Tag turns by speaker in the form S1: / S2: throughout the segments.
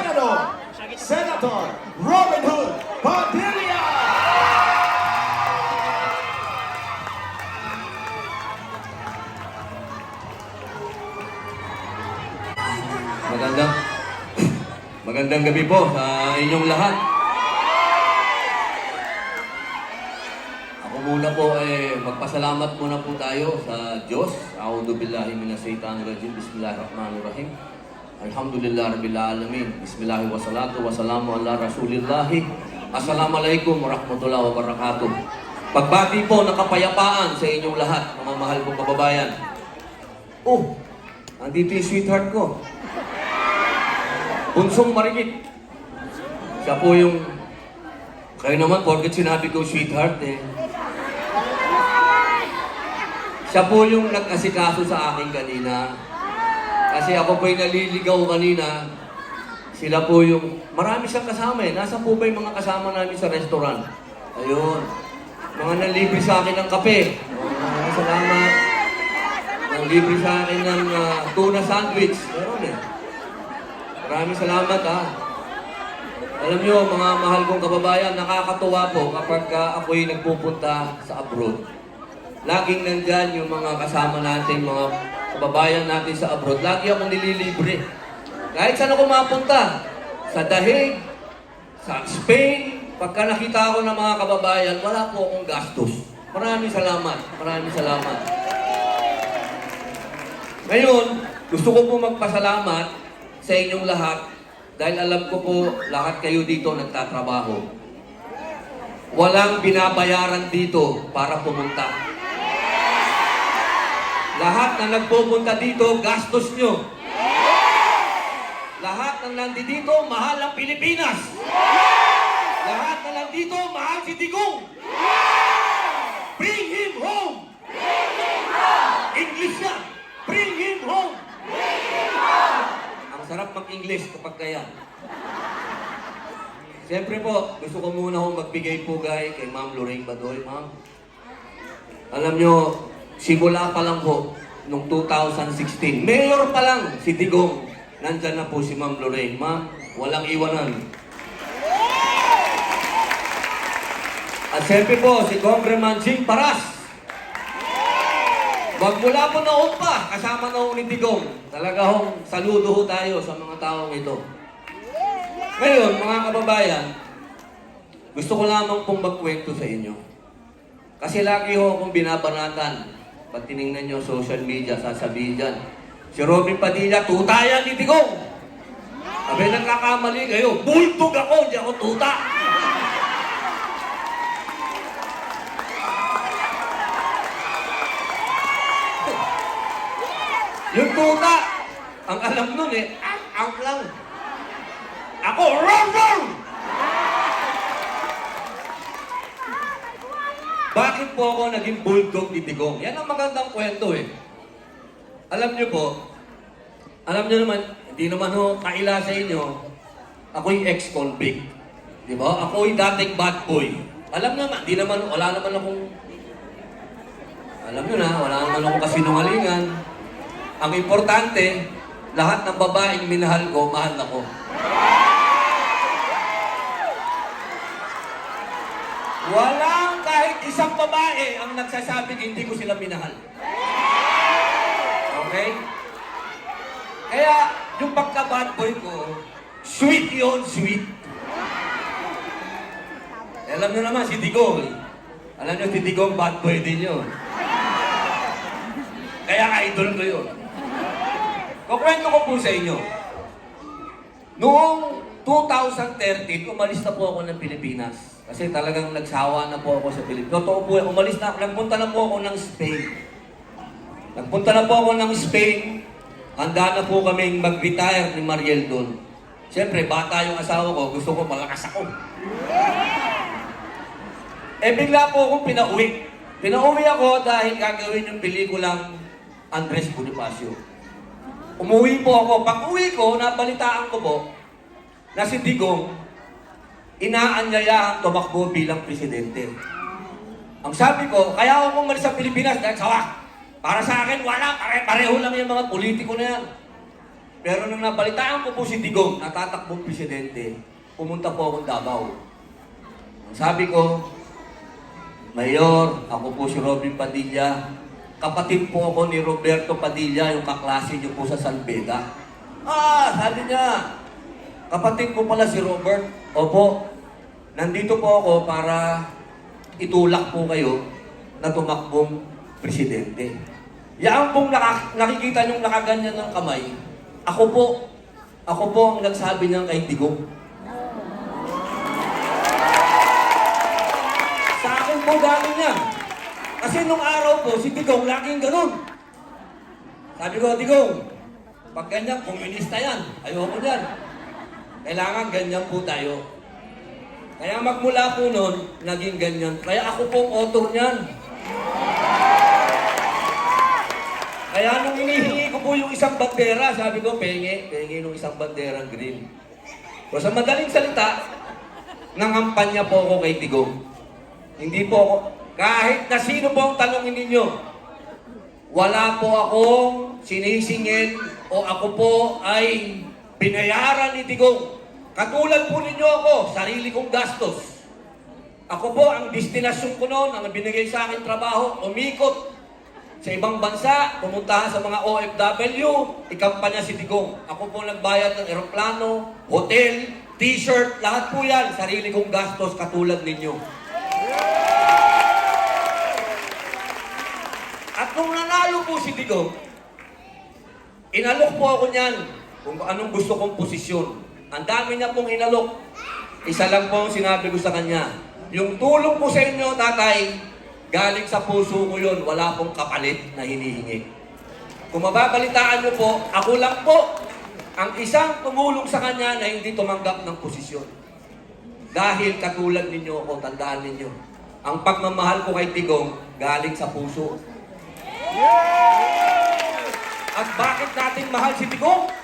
S1: Senador, Senator Robin Hood Padilla! Magandang, magandang gabi po sa inyong lahat. Ako muna po ay eh, magpasalamat muna po tayo sa Diyos. A'udhu billahi minasaitan rajim. Bismillahirrahmanirrahim. Alhamdulillah rabbil alamin. Bismillah wa salatu wa salamu ala rasulillahi. Assalamualaikum warahmatullahi wabarakatuh. Pagbati po ng kapayapaan sa inyong lahat, mga mahal kong kababayan. Oh, andito yung sweetheart ko. Bunsong marikit. Siya po yung... Kayo naman, porket sinabi ko sweetheart eh. Siya po yung nag-asikaso sa akin kanina. Kasi ako po yung naliligaw kanina. Sila po yung... Marami siyang kasama eh. Nasa po ba yung mga kasama namin sa restaurant? Ayun. Mga nalibre sa akin ng kape. Maraming salamat. Mga sa akin ng ah, tuna sandwich. Meron eh. Maraming salamat ha. Alam niyo, mga mahal kong kababayan, nakakatuwa po kapag uh, ako'y nagpupunta sa abroad. Laging nandyan yung mga kasama natin, mga kababayan natin sa abroad. Lagi akong nililibre. Kahit saan ako mapunta, sa Dahig, sa Spain, pagka nakita ko ng mga kababayan, wala po akong gastos. Maraming salamat. Maraming salamat. Ngayon, gusto ko po magpasalamat sa inyong lahat dahil alam ko po lahat kayo dito nagtatrabaho. Walang binabayaran dito para pumunta. Lahat na nagpupunta dito, gastos nyo. Lahat ng nandito, mahal ang Pilipinas. Lahat na nandito, mahal si Digong. Bring him home! English na! Bring him home! Ang sarap mag-English kapag kaya. Siyempre po, gusto ko muna akong magbigay pugay kay Ma'am Lorraine Badoy. Ma'am, alam nyo, simula pa lang po, nung 2016, mayor pa lang si Digong, nandyan na po si Ma'am Lorraine. Ma'am, walang iwanan. At siyempre po, si Congressman Jing Paras. Magmula po noon pa, kasama noon ni Digong. Talaga hong saludo ho tayo sa mga taong ito. Ngayon, mga kababayan, gusto ko lamang pong magkwento sa inyo. Kasi lagi ho akong binabanatan. Pag tinignan nyo social media, sasabihin dyan, si Robin Padilla, tutayan ni Digong. Sabi, nagkakamali kayo. Bultog ako, hindi ako tuta. Yung tuta, ang alam nun eh, ang, ang lang. Ako, wrong, wrong! Bakit po ako naging bulldog ni Digong? Yan ang magandang kwento eh. Alam niyo po, alam niyo naman, hindi naman ho kaila sa inyo, ako'y ex-convict. Di ba? Ako'y dating bad boy. Alam niyo naman, di naman, wala naman akong, alam niyo na, wala naman akong kasinungalingan. Ang importante, lahat ng babaeng minahal ko, mahal ako. Walang kahit isang babae ang nagsasabing hindi ko sila minahal. Okay? Kaya, yung pagka-bad boy ko, sweet yon sweet. Eh, alam nyo naman, si Digong. Alam nyo, si Digong, bad boy din yun. Kaya idol ko yun. Kukwento ko po sa inyo. Noong 2013, umalis na po ako ng Pilipinas. Kasi talagang nagsawa na po ako sa Pilipinas. Totoo po, umalis na ako. Nagpunta na po ako ng Spain. Nagpunta na po ako ng Spain. Handa na po kaming mag-retire ni Mariel doon. Siyempre, bata yung asawa ko. Gusto ko malakas ako. Eh, bigla po akong pinauwi. Pinauwi ako dahil gagawin yung pelikulang Andres Bonifacio. Umuwi po ako. Pag uwi ko, nabalitaan ko po na si Digong inaanyayahan tumakbo bilang presidente. Ang sabi ko, kaya ako umalis sa Pilipinas dahil sawa. Para sa akin, wala. Pare-pareho lang yung mga politiko na yan. Pero nung nabalitaan ko po si Digong, natatakbong presidente, pumunta po akong Davao. Ang sabi ko, Mayor, ako po si Robin Padilla. Kapatid po ako ni Roberto Padilla, yung kaklase niyo po sa San Beda. Ah, sabi niya, kapatid ko pala si Robert. Opo, nandito po ako para itulak po kayo na tumakbong presidente. Yan pong naka- nakikita niyong nakaganyan ng kamay, ako po, ako po ang nagsabi ng kay Digong. Sa akin po galing yan. Kasi nung araw po, si Digong laging ganun. Sabi ko, Digong, pag ganyan, komunista yan. Ayoko yan. Kailangan ganyan po tayo. Kaya magmula po noon, naging ganyan. Kaya ako pong author niyan. Kaya nung inihingi ko po yung isang bandera, sabi ko, penge, penge nung isang banderang green. So sa madaling salita, nangampanya po ako kay Digong. Hindi po ako, kahit na sino po ang tanongin ninyo, wala po akong sinisingil o ako po ay binayaran ni Digong. Katulad po ninyo ako, sarili kong gastos. Ako po, ang destinasyon ko noon, ang binigay sa akin trabaho, umikot sa ibang bansa, pumunta sa mga OFW, ikampanya si Digong. Ako po nagbayad ng eroplano, hotel, t-shirt, lahat po yan, sarili kong gastos katulad ninyo. At nung nanalo po si Digong, inalok po ako niyan kung anong gusto kong posisyon. Ang dami niya pong inalok. Isa lang po ang sinabi ko sa kanya. Yung tulong po sa inyo, tatay, galing sa puso ko yun. Wala pong kapalit na hinihingi. Kung mababalitaan niyo po, ako lang po ang isang tumulong sa kanya na hindi tumanggap ng posisyon. Dahil katulad ninyo ako, tandaan ninyo, ang pagmamahal ko kay Tigong galing sa puso. At bakit natin mahal si Tigong?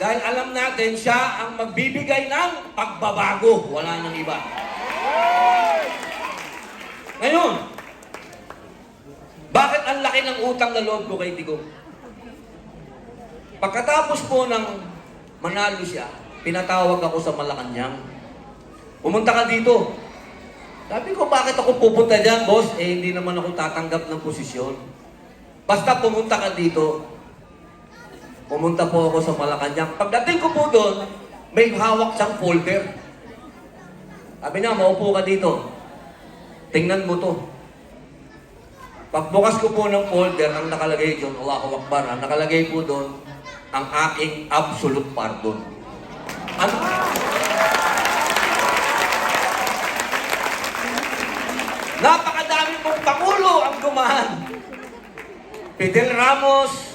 S1: Dahil alam natin siya ang magbibigay ng pagbabago. Wala nang iba. Ngayon, bakit ang laki ng utang na loob ko kay Tigong? Pagkatapos po ng manalo siya, pinatawag ako sa Malacanang. Pumunta ka dito. Sabi ko, bakit ako pupunta dyan, boss? Eh, hindi naman ako tatanggap ng posisyon. Basta pumunta ka dito. Pumunta po ako sa Malacanang. Pagdating ko po doon, may hawak siyang folder. Sabi niya, maupo ka dito. Tingnan mo to. Pagbukas ko po ng folder, ang nakalagay doon, Allahu Akbar, ang nakalagay po doon, ang aking absolute pardon. Ano? Napakadami pong Pangulo ang gumahan. Fidel Ramos.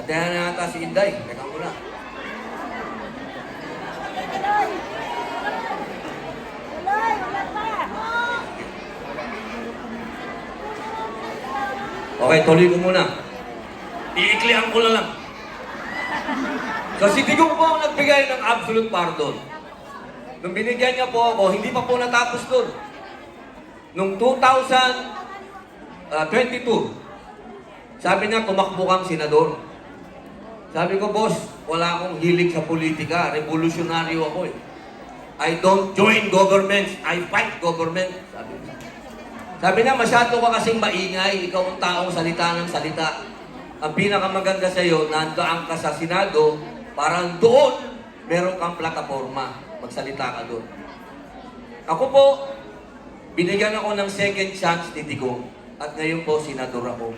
S1: At yan na ata si Inday. Teka muna. Okay, tuloy ko muna. Iiklihan ko na lang. Kasi Digong po ang nagbigay ng absolute pardon. Nung binigyan niya po ako, hindi pa po natapos doon. Nung 2022, sabi niya, tumakbo kang senador. Sabi ko, boss, wala akong hilig sa politika. Revolusyonaryo ako eh. I don't join governments. I fight government. Sabi niya. Sabi niya, masyado ka kasing maingay. Ikaw ang taong salita ng salita. Ang pinakamaganda sa iyo, nandaan ka sa Senado, parang doon, meron kang plataforma. Magsalita ka doon. Ako po, binigyan ako ng second chance ni Digong. At ngayon po, senador ako.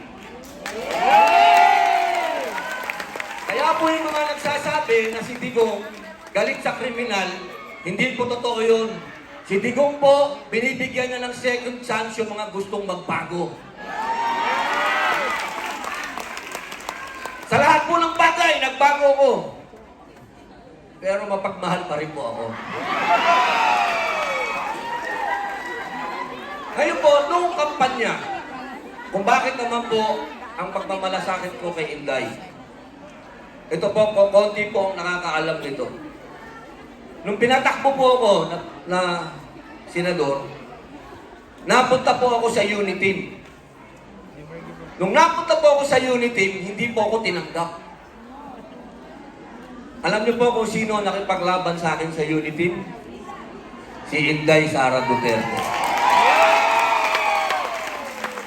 S1: Kaya po yung mga nagsasabi na si Digong galit sa kriminal, hindi po totoo yun. Si Digong po, binibigyan niya ng second chance yung mga gustong magbago. Sa lahat po ng bagay, nagbago ko. Pero mapagmahal pa rin po ako. Ngayon po, noong kampanya, kung bakit naman po ang pagmamalasakit ko kay Inday, ito po, ko- konti po ang nakakaalam nito. Nung pinatakbo po ako na, na senador, napunta po ako sa unit team. Nung napunta po ako sa unit team, hindi po ako tinanggap. Alam niyo po kung sino nakipaglaban sa akin sa unit team? Si Inday Sara Duterte.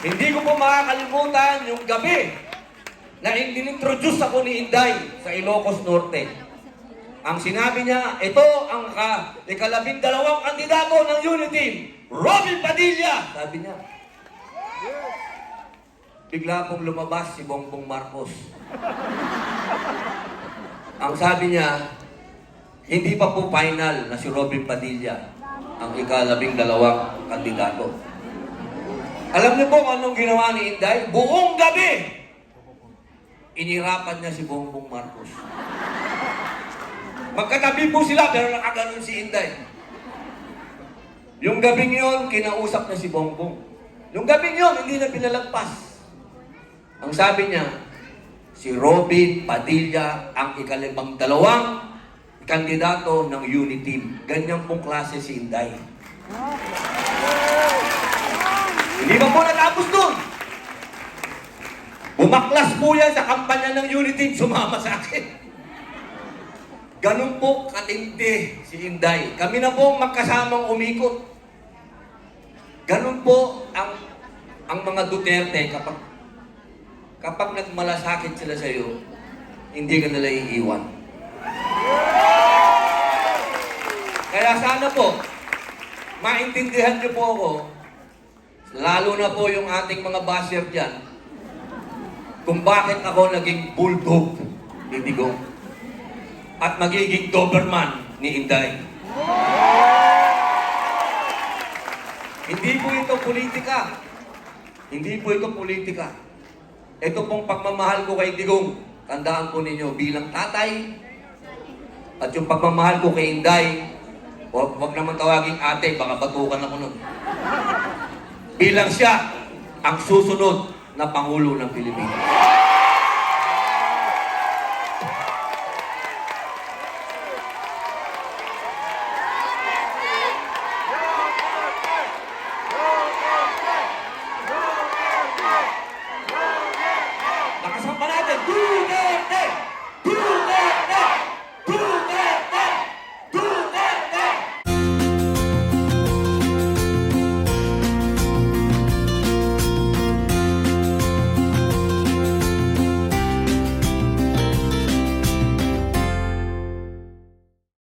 S1: Hindi ko po makakalimutan yung gabi na inintroduce ako ni Inday sa Ilocos Norte. Ang sinabi niya, ito ang ka, ikalabing dalawang kandidato ng Unity, Robin Padilla! Sabi niya. Bigla pong lumabas si Bongbong Marcos. ang sabi niya, hindi pa po final na si Robin Padilla ang ikalabing dalawang kandidato. Alam niyo po anong ginawa ni Inday? Buong gabi, inirapan niya si Bongbong Marcos. Magkatabi po sila pero nakaganon si Inday. Yung gabing yon, kinausap na si Bongbong. Yung gabing yon, hindi na pinalagpas. Ang sabi niya, si Robin Padilla ang ikalimang dalawang kandidato ng Unity. Ganyan pong klase si Inday. Hindi pa po natapos doon. Bumaklas po yan sa kampanya ng Unity, sumama sa akin. Ganun po katindi si Inday. Kami na po magkasamang umikot. Ganun po ang ang mga Duterte kapag kapag nagmalasakit sila sa iyo, hindi ka nila iiwan. Kaya sana po, maintindihan niyo po ako, lalo na po yung ating mga basher dyan, kung bakit ako naging bulldog ni Digong at magiging Doberman ni Inday. Hindi po ito politika. Hindi po ito politika. Ito pong pagmamahal ko kay Digong, tandaan po ninyo bilang tatay at yung pagmamahal ko kay Inday, wag, wag naman tawaging ate, baka batukan ako nun. Bilang siya ang susunod na Pangulo ng Pilipinas.